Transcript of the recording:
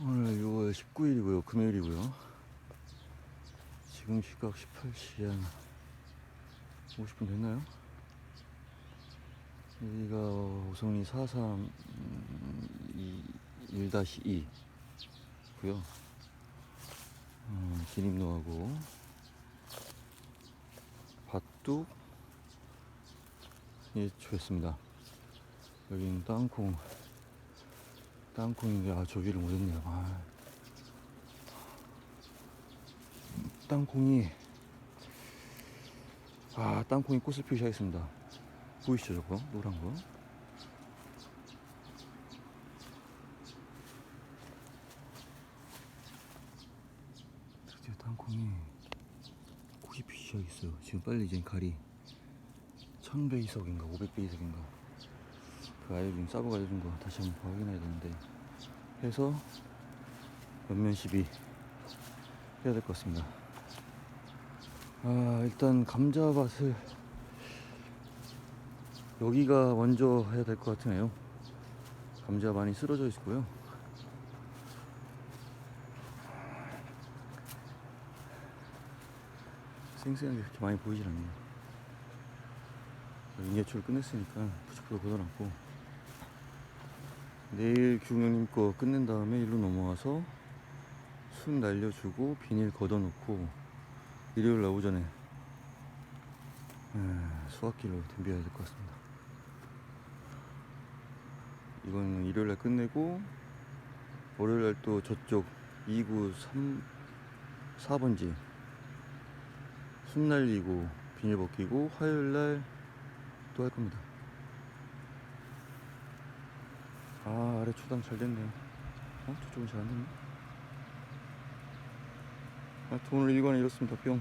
오늘 6월 19일이고요. 금요일이고요. 지금 시각 18시 한 50분 됐나요? 여기가 오송리 43 1-2 고요. 어, 진입로하고 밭둑 예, 좋습니다. 여기는 땅콩 땅콩인데 아 저기를 못했네요. 아. 땅콩이 아 땅콩이 꽃을 피우기 시작했습니다. 보이시죠 저거 노란 거? 드디어 땅콩이 꽃이 피우기 시작했어요. 지금 빨리 이제 가리 1000배 이석인가 500배 이석인가 그 알려준 사부가 알려준 거 다시 한번 확인해야 되는데 해서 옆면 시비 해야 될 것 같습니다. 아 일단 감자밭을 여기가 먼저 해야 될 것 같으네요. 감자 많이 쓰러져 있고요. 생생하게 그렇게 많이 보이질 않네요. 인예초를 끝냈으니까 부직포도 걷어놨고 내일 규명님 거 끝낸 다음에 일로 넘어와서 순 날려주고 비닐 걷어놓고 일요일 날 오전에 에, 수학길로 덤벼야 될 것 같습니다. 이거는 일요일 날 끝내고 월요일 날 또 저쪽 2구 3 4번지 순 날리고 비닐 벗기고 화요일 날 또 할 겁니다. 아 아래 초당 잘 됐네요. 어 저쪽은 잘 안 됐네. 아, 오늘 일과는 이렇습니다. 뿅.